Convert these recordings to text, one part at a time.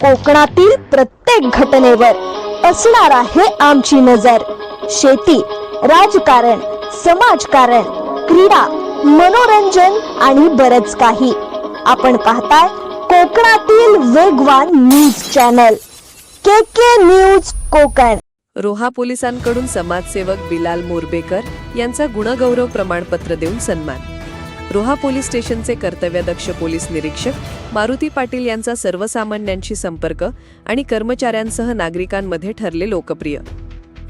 कोकणातील प्रत्येक घटनेवर असणार आहे आमची नजर. शेती राजकारण समाजकारण क्रीडा मनोरंजन आणि बरच काही. आपण पाहताय कोकणातील वेगवान news channel. K K news Konkan. Roha पोलिसांकडून समाजसेवक बिलाल मोरबेकर यांचा गुणगौरव प्रमाणपत्र देऊन सन्मान. रोहा पोलीस स्टेशनचे कर्तव्यदक्ष पोलीस निरीक्षक मारुती पाटील यांचा सर्वसामान्यांशी संपर्क आणि कर्मचाऱ्यांसह नागरिकांमध्ये ठरले लोकप्रिय.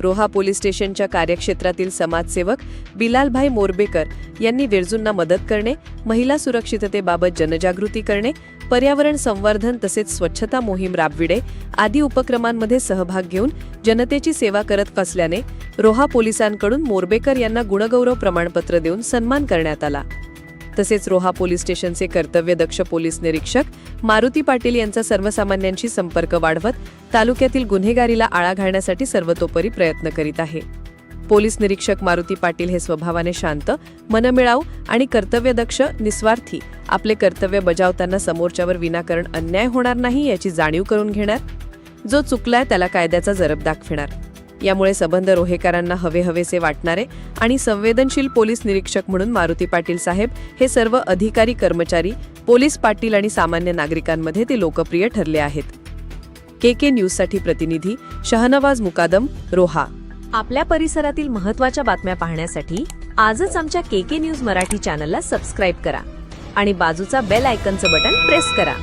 रोहा पोलीस स्टेशनच्या कार्यक्षेत्रातील समाजसेवक बिलालभाई मोरबेकर यांनी विरजूंना मदत करणे महिला सुरक्षिततेबाबत जनजागृती करणे पर्यावरण संवर्धन तसेच स्वच्छता मोहीम राबविणे आदी उपक्रमांमध्ये सहभाग घेऊन जनतेची सेवा करत असल्याने रोहा पोलिसांकडून मोरबेकर यांना गुणगौरव प्रमाणपत्र देऊन सन्मान करण्यात आला. तसेच रोहा पोलीस स्टेशनचे कर्तव्यदक्ष पोलीस निरीक्षक मारुती पाटील यांचा सर्वसामान्यांशी संपर्क वाढवत तालुक्यातील गुन्हेगारीला आळा घालण्यासाठी सर्वतोपरी प्रयत्न करीत आहे. पोलीस निरीक्षक मारुती पाटील हे स्वभावाने शांत मनमिळाऊ आणि कर्तव्यदक्ष निस्वार्थी. आपले कर्तव्य बजावताना समोरच्यावर विनाकारण अन्याय होणार नाही याची जाणीव करून घेणार. जो चुकलाय त्याला कायद्याचा जरब दाखविणार. यामुळे सबंध रोहेकरांना हवे हवेसे वाटणारे आणि संवेदनशील पोलीस निरीक्षक म्हणून मारुती पाटील साहेब हे सर्व अधिकारी कर्मचारी पोलीस पाटील आणि सामान्य नागरिकांमध्ये ते लोकप्रिय ठरले आहेत. के के न्यूजसाठी प्रतिनिधी शहनवाज मुकादम रोहा. आपल्या परिसरातील महत्त्वाच्या बातम्या पाहण्यासाठी आजच आमच्या के के न्यूज मराठी चॅनलला सबस्क्राईब करा आणि बाजूचा बेल आयकनचं बटन प्रेस करा.